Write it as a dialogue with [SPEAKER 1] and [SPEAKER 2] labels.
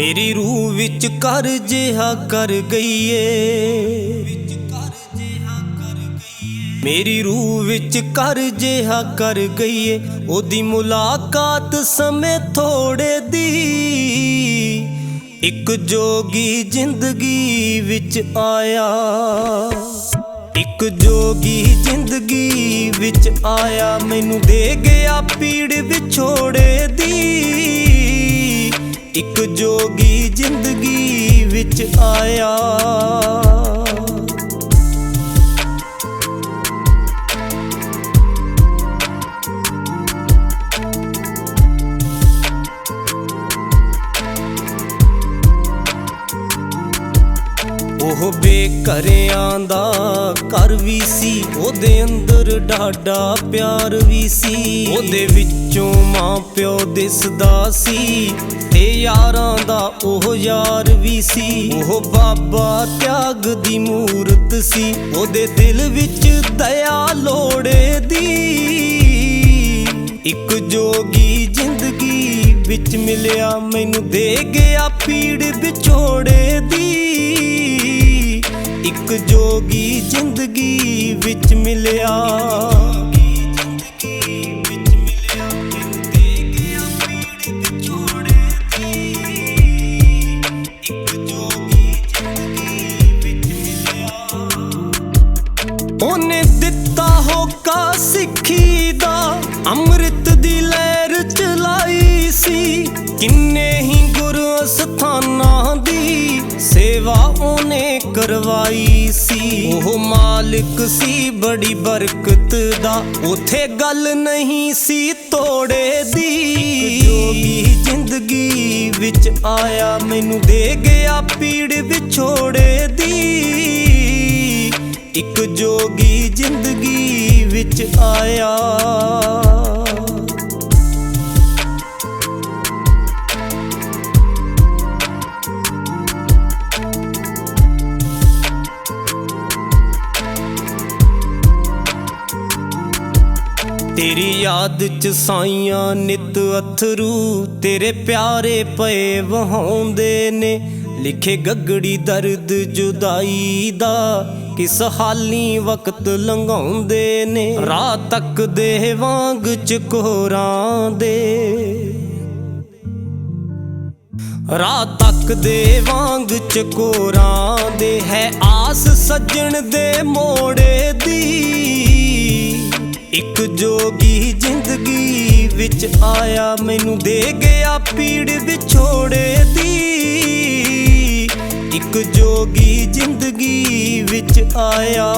[SPEAKER 1] ਮੇਰੀ ਰੂਹ ਵਿੱਚ ਕਰ ਜਿਹਾ ਕਰ ਗਈਏ। ਮੇਰੀ ਰੂਹ ਵਿੱਚ ਕਰ ਜਿਹਾ ਕਰ ਗਈ ਏ ਉਹਦੀ ਮੁਲਾਕਾਤ ਸਮੇਂ ਥੋੜੇ ਦੀ। ਇੱਕ ਜੋਗੀ ਜ਼ਿੰਦਗੀ ਵਿੱਚ ਆਇਆ। ਇੱਕ ਜੋਗੀ ਜ਼ਿੰਦਗੀ ਵਿੱਚ ਆਇਆ। ਮੈਨੂੰ ਦੇ ਗਿਆ ਪੀੜ ਵਿਛੋੜੇ ਦੀ। ਇੱਕ ਜੋਗੀ ਜ਼ਿੰਦਗੀ ਵਿੱਚ ਆਇਆ। ਉਹ ਬੇਕਰਿਆਂ ਦਾ ਘਰ ਵੀ ਸੀ, ਉਹਦੇ ਅੰਦਰ ਡਾਡਾ ਪਿਆਰ ਵੀ ਸੀ। ਉਹਦੇ ਵਿੱਚੋਂ ਮਾਂ ਪਿਓ ਦਿਸਦਾ ਸੀ, ਤੇ ਯਾਰਾਂ ਦਾ ਉਹ ਯਾਰ ਵੀ ਸੀ। ਉਹ ਬਾਬਾ ਤਿਆਗ ਦੀ ਮੂਰਤ ਸੀ, ਉਹਦੇ ਦਿਲ ਵਿੱਚ ਦਇਆ ਲੋੜੇ ਦੀ। ਇੱਕ ਜੋਗੀ ਜ਼ਿੰਦਗੀ ਵਿੱਚ ਮਿਲਿਆ, ਮੈਨੂੰ ਦੇ ਗਿਆ ਪੀੜ ਵਿਛੋੜੇ ਇੱਕ ਜੋਗੀ ਜ਼ਿੰਦਗੀ ਵਿੱਚ ਮਿਲਿਆ। ਉਹਨੇ ਦਿੱਤਾ ਹੋਕਾ ਸਿੱਖੀ ਦਾ। ਅੰਮ੍ਰਿਤ ਦੀ ਲਹਿਰ ਚਲਾਈ ਸੀ। ਕਿੰਨੇ ਹੀ ਗੁਰੂ ਅਸਥਾਨਾਂ ਸੇਵਾ ਉਹਨੇ ਕਰਵਾਈ ਸੀ। ਉਹ ਮਾਲਕ ਸੀ, ਬੜੀ ਬਰਕਤ ਦਾ। ਉਥੇ ਗੱਲ ਨਹੀਂ ਸੀ ਤੋੜੇ ਦੀ। ਜੋਗੀ ਜ਼ਿੰਦਗੀ ਵਿੱਚ ਆਇਆ, ਮੈਨੂੰ ਦੇ ਗਿਆ ਪੀੜ ਵਿਛੋੜੇ ਦੀ। ਇੱਕ ਜੋਗੀ ਜ਼ਿੰਦਗੀ ਵਿੱਚ ਆਇਆ। ਤੇਰੀ ਯਾਦ ਚ ਸਾਈਆਂ ਨਿਤ ਅਥਰੂ, ਤੇਰੇ ਪਿਆਰੇ ਪਏ ਵਹਾਉਂਦੇ ਨੇ। ਲਿਖੇ ਗੱਗੜੀ ਦਰਦ ਜੁਦਾਈ ਦਾ, ਕਿਸ ਹਾਲੀ ਵਕਤ ਲੰਘਾਉਂਦੇ ਨੇ। ਰਾਤ ਤੱਕ ਦੇ ਵਾਂਗ ਚ ਕੋਰਾਂ ਦੇ। ਰਾਤ ਤੱਕ ਦੇ ਵਾਂਗ ਚ ਕੋਰਾਂ ਦੇ। ਹੈ ਆਸ ਸੱਜਣ ਦੇ ਮੋੜੇ ਦੀ। ਇੱਕ ਜੋਗੀ ਜ਼ਿੰਦਗੀ ਵਿੱਚ ਆਇਆ ਮੈਨੂੰ ਦੇ ਗਿਆ ਪੀੜ ਵਿਛੋੜੇ ਦੀ। ਇੱਕ ਜੋਗੀ ਜ਼ਿੰਦਗੀ ਵਿੱਚ ਆਇਆ।